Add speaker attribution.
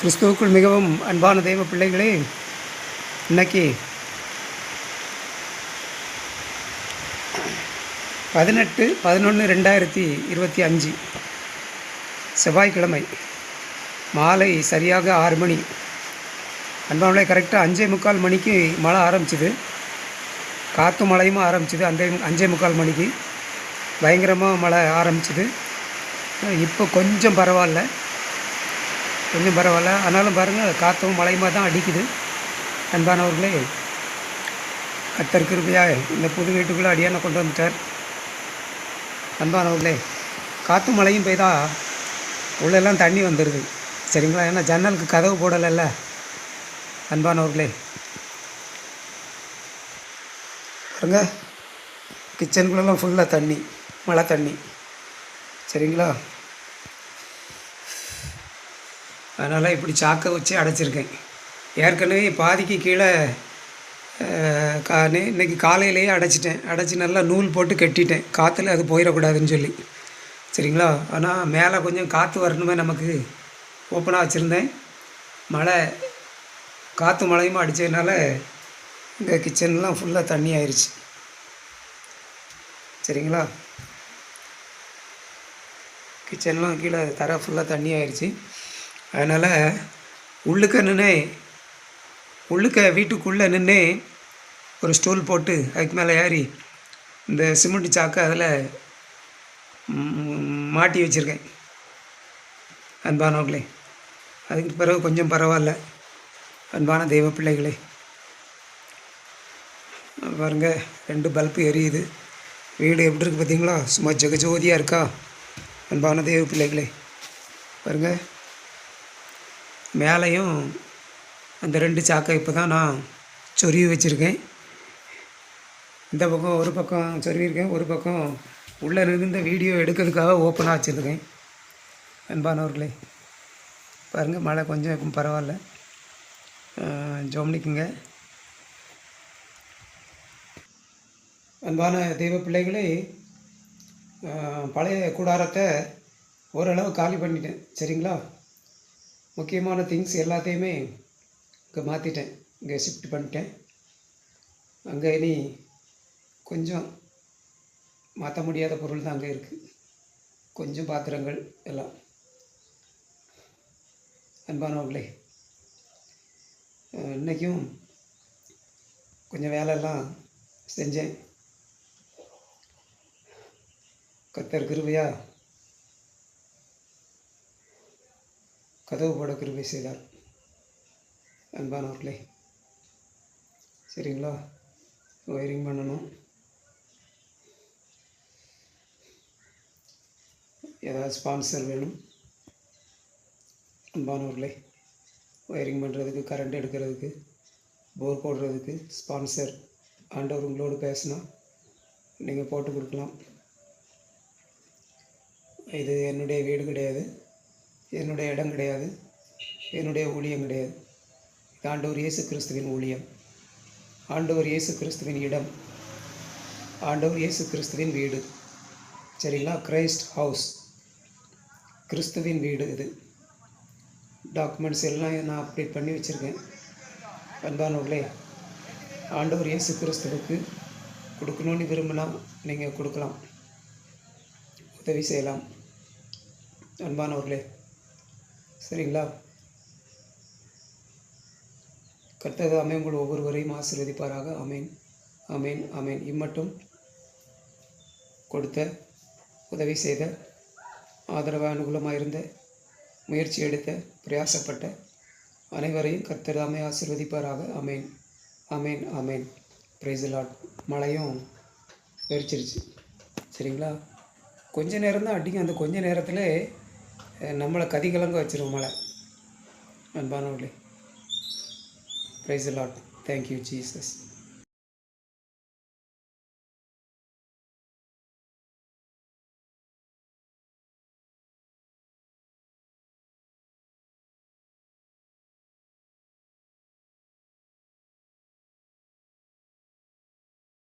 Speaker 1: கிறிஸ்துவுக்குள் மிகவும் அன்பான தெய்வ பிள்ளைகளே இன்னைக்கு பதினெட்டு பதினொன்று ரெண்டாயிரத்தி இருபத்தி அஞ்சு செவ்வாய்க்கிழமை மாலை சரியாக ஆறு மணி. அன்பானே கரெக்டாக அஞ்சே முக்கால் மணிக்கு மழை ஆரம்பிச்சிது. காற்று மழையும் ஆரம்பிச்சிது அந்த அஞ்சே முக்கால் மணிக்கு. பயங்கரமாக மழை ஆரம்பிச்சிது. இப்போ கொஞ்சம் பரவாயில்ல. கொஞ்சம் பரவாயில்ல. ஆனாலும் பாருங்கள் காற்றும் மழையுமா தான் அடிக்குது. அன்பானவர்களே கத்தர் கிருபையா இந்த புது வீட்டுக்குள்ளே அடியான கொண்டு வந்துட்டார். அன்பானவர்களே காற்று மழையும் பெய்தா உள்ளெல்லாம் தண்ணி வந்துடுது சரிங்களா? ஏன்னா ஜன்னலுக்கு கதவு போடலைல்ல. அன்பானவர்களே பாருங்க கிச்சனுக்குள்ளெல்லாம் ஃபுல்லாக தண்ணி மழை தண்ணி. சரிங்களா? அதனால் இப்படி சாக்கை வச்சு அடைச்சிருக்கேன். ஏற்கனவே பாதிக்கு கீழே கா நே- இன்னைக்கு காலையிலேயே அடைச்சிட்டேன். அடைச்சி நல்லா நூல் போட்டு கட்டிட்டேன். காற்றுல அது போயிடக்கூடாதுன்னு சொல்லி. சரிங்களா? ஆனால் மேலே கொஞ்சம் காற்று வரணுமே நமக்கு. ஓப்பனாக வச்சுருந்தேன். மழை காற்று மழையுமா அடித்ததுனால இந்த கிச்சன்லாம் ஃபுல்லாக தண்ணி ஆயிடுச்சு சரிங்களா? கிச்சன்லாம் கீழே தர ஃபுல்லாக தண்ணி ஆயிடுச்சு அதனால் உள்ளுக்க நின்று உள்ளுக்க வீட்டுக்குள்ளே நின்று ஒரு ஸ்டூல் போட்டு அதுக்கு மேலே ஏறி இந்த சிமெண்ட் சாக்கை அதில் மாட்டி வச்சுருக்கேன். அன்பானவர்களே அதுக்கு பிறகு கொஞ்சம் பரவாயில்ல. அன்பான தெய்வ பிள்ளைகளே பாருங்க ரெண்டு பல்பு எரியுது. வீடு எப்படி இருக்குது பார்த்தீங்களா? சும்மா ஜெகஜோதியாக இருக்கா? அன்பான தெய்வ பிள்ளைகளே பாருங்கள் மேலேயும் அந்த ரெண்டு சாக்கை இப்போ தான் நான் சொருவி வச்சுருக்கேன். இந்த பக்கம் ஒரு பக்கம் சொருவிருக்கேன் ஒரு பக்கம் உள்ளே இருந்த வீடியோ எடுக்கிறதுக்காக ஓப்பனாக வச்சுருக்கேன். அன்பானவர்களே பாருங்கள் மழை கொஞ்சம் பரவாயில்ல. ஜோம்னிக்குங்க. அன்பான தெய்வ பிள்ளைகளே பழைய கூடாரத்தை ஓரளவு காலி பண்ணிட்டேன். சரிங்களா? முக்கியமான திங்ஸ் எல்லாத்தையுமே இங்கே மாற்றிட்டேன் இங்கே ஷிஃப்ட் பண்ணிட்டேன். அங்கே இனி கொஞ்சம் மாற்ற முடியாத பொருள் தான் அங்கே இருக்குது கொஞ்சம் பாத்திரங்கள் எல்லாம். அன்பானவர்களே இன்றைக்கும் இன்னைக்கும் கொஞ்சம் வேலையெல்லாம் செஞ்சேன். கத்தர் கிருபையாக கதவு போட கிருபை செய்தார். அன்பானவர்களே சரிங்களா? ஒயரிங் பண்ணணும். ஏதாவது ஸ்பான்சர் வேணும். அன்பானவர்களே ஒயரிங் பண்ணுறதுக்கு கரண்ட் எடுக்கிறதுக்கு போர் போடுறதுக்கு ஸ்பான்சர். ஆண்டவர் உங்களோடு பேசினா நீங்கள் போட்டு கொடுக்கலாம். இது என்னுடைய வீடு கிடையாது. என்னுடைய இடம் கிடையாது. என்னுடைய ஊழியம் கிடையாது. இது ஆண்டவர் இயேசு கிறிஸ்துவின் ஊழியம். ஆண்டவர் இயேசு கிறிஸ்துவின் இடம். ஆண்டவர் இயேசு கிறிஸ்துவின் வீடு. சரிங்களா? கிரைஸ்ட் ஹவுஸ் கிறிஸ்துவின் வீடு இது. டாக்குமெண்ட்ஸ் எல்லாம் நான் அப்டேட் பண்ணி வச்சுருக்கேன். அன்பானவர்களே ஆண்டவர் இயேசு கிறிஸ்துவுக்கு கொடுக்கணும்னு விரும்பினா நீங்கள் கொடுக்கலாம். உதவி செய்யலாம். அன்பானவர்களே சரிங்களா? கர்த்தர் தாமே உங்கள் ஒவ்வொருவரையும் ஆசீர்வதிப்பாராக. அமேன் அமேன் அமேன் இம்மட்டும் கொடுத்த உதவி செய்த ஆதரவ அனுகூலமாக இருந்த முயற்சி எடுத்த பிரயாசப்பட்ட அனைவரையும் கர்த்தர் தாமே ஆசீர்வதிப்பாராக. அமேன் அமேன் ஆமேன். பிரைஸ் மழையும் வெறிச்சிருச்சு சரிங்களா? கொஞ்ச நேரம் தான் அடிங்க. அந்த கொஞ்ச நேரத்தில் நம்மளை கதிகலங்க வச்சிரும் மழை அன்பானவர்களே ப்ரைஸ் லாட் தேங்க்யூ ஜீசஸ்